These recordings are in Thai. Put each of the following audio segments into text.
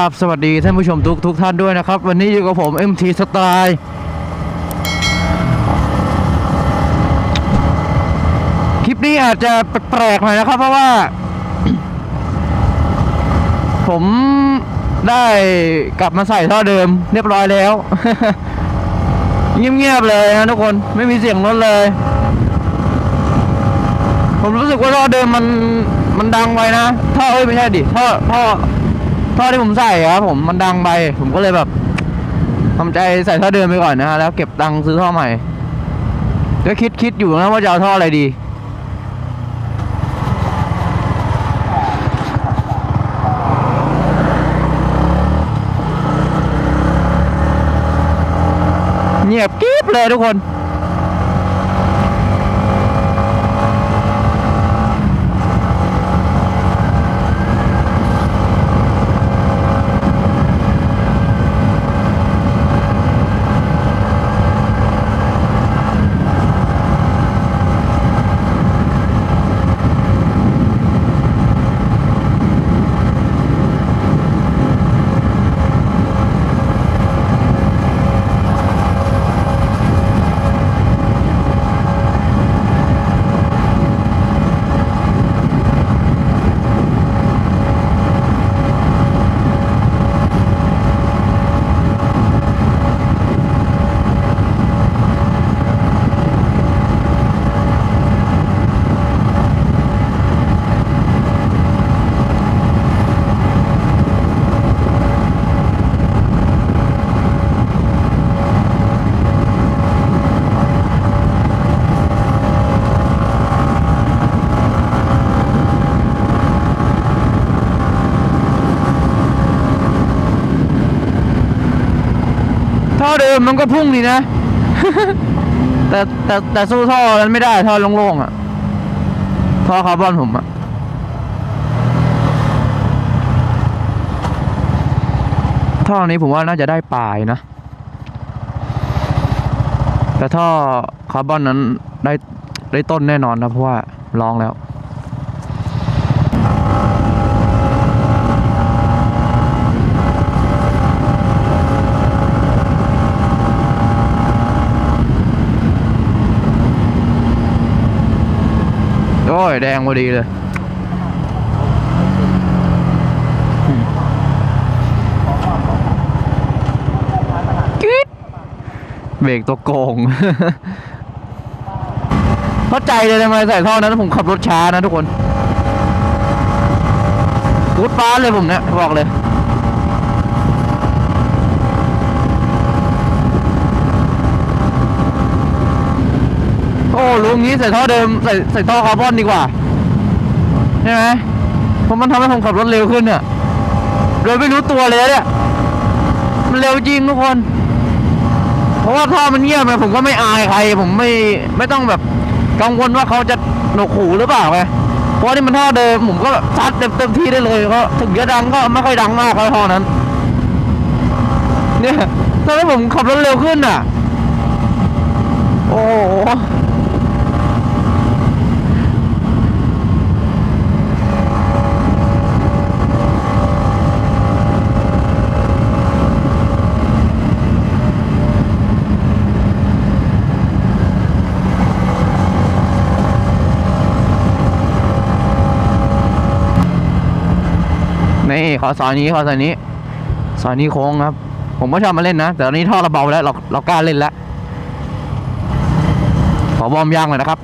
ราบสวัสดีท่านผู้ชมทุกทุกท่านด้วยนะครับ วันนี้อยู่กับผม MT Style คลิปนี้อาจจะแปลกๆหน่อยนะครับ เพราะว่า ผมได้กลับมาใส่ท่อเดิม เรียบร้อยแล้ว เงียบๆเลยนะทุกคนไม่มีเสียงรถเลย ผมรู้สึกว่าท่อเดิมมันมันดังไปนะท่อเอ้ยไม่ใช่ดิท่อท่อ ท่อที่ผมใส่ครับผมมันดังไปผมก็เลยแบบทำใจใส่ท่อเดิมไปก่อนนะฮะแล้วเก็บตังค์ซื้อท่อใหม่ก็คิดคิดอยู่นะว่าจะเอาท่ออะไรดี เงียบกริบเลยทุกคน ท่ อเดิมมันก็พุ่งดีนะ แต่แต่แต่สู้ท่อนั้นไม่ได้ท่อโล่งๆอะท่อคาร์บอนผมอะท่อนี้ผมว่าน่าจะได้ปลายนะ แต่ท่อคาร์บอนนั้นได้ได้ต้นแน่นอนนะเพราะว่าลองแล้ว แดงพอดีเลยกรี๊ดเบรกตัวโกงเข้าใจเลยทำไมใส่ท่อนั้นผมขับรถช้านะทุกคนกูดฟ้าดเลยผมเนี่ยบอกเลย อ้ลุงนี้ใส่ท่อเดิมใส่ใส่ท่อคาร์บอนดีกว่าใช่ไหมเพราะมันทำให้ผมขับรถเร็วขึ้นเนี่ยโดยไม่รู้ตัวเลยเนี่ยมันเร็วจริงทุกคน เพราะว่าท่อมันเงียบไงผมก็ไม่อายใคร ผมไม่ไม่ต้องแบบกังวลว่าเขาจะหนวกหูหรือเปล่าไงเพราะนี่มันท่อเดิมผมก็แบบซัดเต็มเต็มที่ได้เลยก็ถึงจะดังก็ไม่ค่อยดังมากเลยท่อนั้น เนี่ยทำให้ผมขับรถเร็วขึ้นอะ โอ้โห นี่ขอสอนนี้ขอสอนนี้สอนนี้โค้งครับ ผมก็ชอบมาเล่นนะ แต่ตอนนี้ท่อเราเบาแล้วเราเรากล้าเล่นแล้วขอบอร์มยางหน่อยนะครับ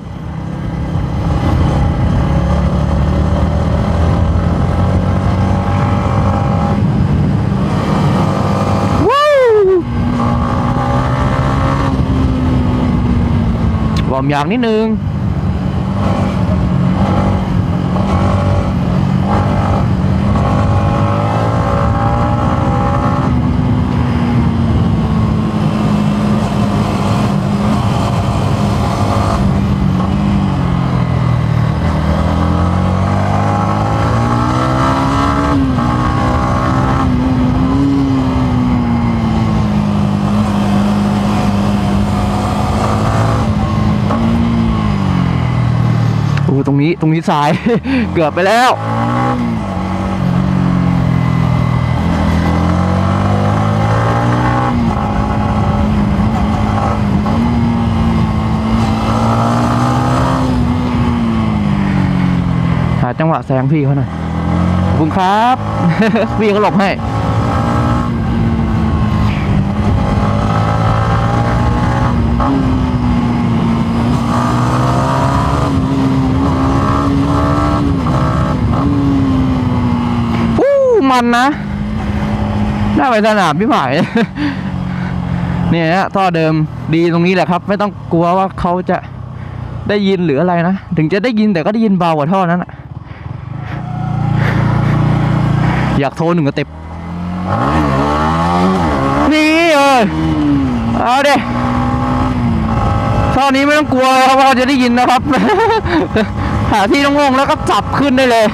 วู้วอร์มยางนิดนึง ตรงนี้ตรงนี้ซ้าย เกือบไปแล้วจังหวะแซงพี่เขาหน่อยขอบคุณครับ พี่เขาหลบให้ มันนะ น่าไปสนามพี่หมายเนี่ยฮะท่อเดิมดีตรงนี้แหละครับ ไม่ต้องกลัวว่าเขาจะได้ยินหรืออะไรนะ ถึงจะได้ยินแต่ก็ได้ยินเบากว่าท่อนั้นอะอยากโทรหนึ่งกระเต็บนี่เอ้ยเอาเด้ท่อนี้ไม่ต้องกลัวเลยครับว่าจะได้ยินนะครับ หาที่โล่งๆแล้วก็จับขึ้นได้เลย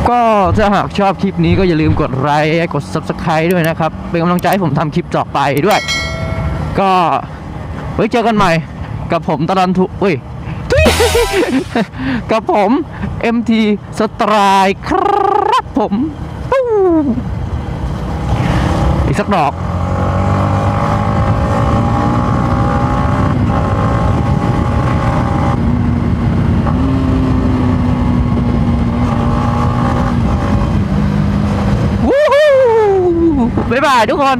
ก็ ถ้าหากชอบคลิปนี้ก็อย่าลืมกดไลค์กด Subscribe ด้วยนะครับ เป็นกำลังใจให้ผมทำคลิปต่อไปด้วย ก็ไว้เจอกันใหม่กับผมตะลันทุอุ้ยกับผม MT สตรายครับผม อีกสักดอก บ๊ายบายทุกคน